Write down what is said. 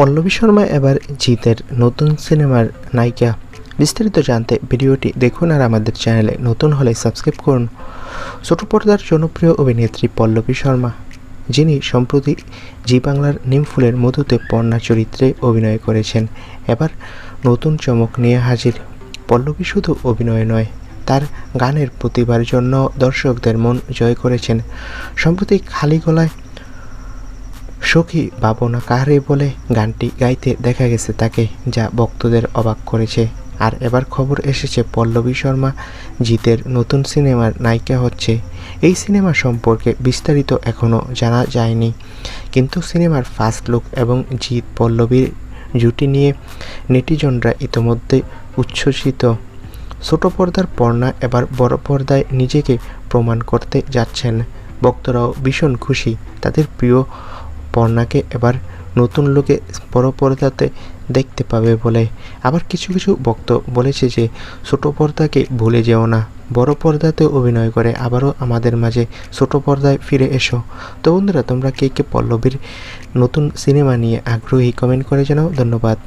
পল্লবী শর্মা এবার জিতের নতুন সিনেমার নায়িকা। বিস্তারিত জানতে ভিডিওটি দেখুন আর আমাদের চ্যানেলে নতুন হলে সাবস্ক্রাইব করুন। ছোট পর্দার জনপ্রিয় অভিনেত্রী পল্লবী শর্মা, যিনি সম্প্রতি জি বাংলার নিমফুলের মধুতে পর্ণা চরিত্রে অভিনয় করেছেন, এবার নতুন চমক নিয়ে হাজির। পল্লবী শুধু অভিনয় নয়, তার গানের প্রতিভার জন্য দর্শকদের মন জয় করেছেন। সম্প্রতি খালি গলায় সখী ভাবনা কাহারে বলে গানটি গাইতে দেখা গেছে তাকে, যা ভক্তদের অবাক করেছে। আর এবার খবর এসেছে, পল্লবী শর্মা জিতের নতুন সিনেমার নায়িকা হচ্ছে। এই সিনেমা সম্পর্কে বিস্তারিত এখনও জানা যায়নি। কিন্তু সিনেমার ফার্স্ট লুক এবং জিৎ পল্লবীর জুটি নিয়ে নেটিজনরা ইতোমধ্যে উচ্ছ্বসিত। ছোট পর্দার পর্ণা এবার বড় পর্দায় নিজেকে প্রমাণ করতে যাচ্ছেন। ভক্তরাও ভীষণ খুশি। তাদের প্রিয় পর্ণাকে এবার নতুন লোকে বড় পর্দাতে দেখতে পাবে বলে। আবার কিছু কিছু ভক্ত বলেছে যে, ছোট পর্দাকে ভুলে যেও না। বড় পর্দাতে অভিনয় করে। আবারও আমাদের মাঝে ছোট পর্দায় ফিরে এসো তো বন্ধুরা, তোমরা কে কে পল্লবীর নতুন সিনেমা নিয়ে আগ্রহী কমেন্ট করে জানাও। ধন্যবাদ।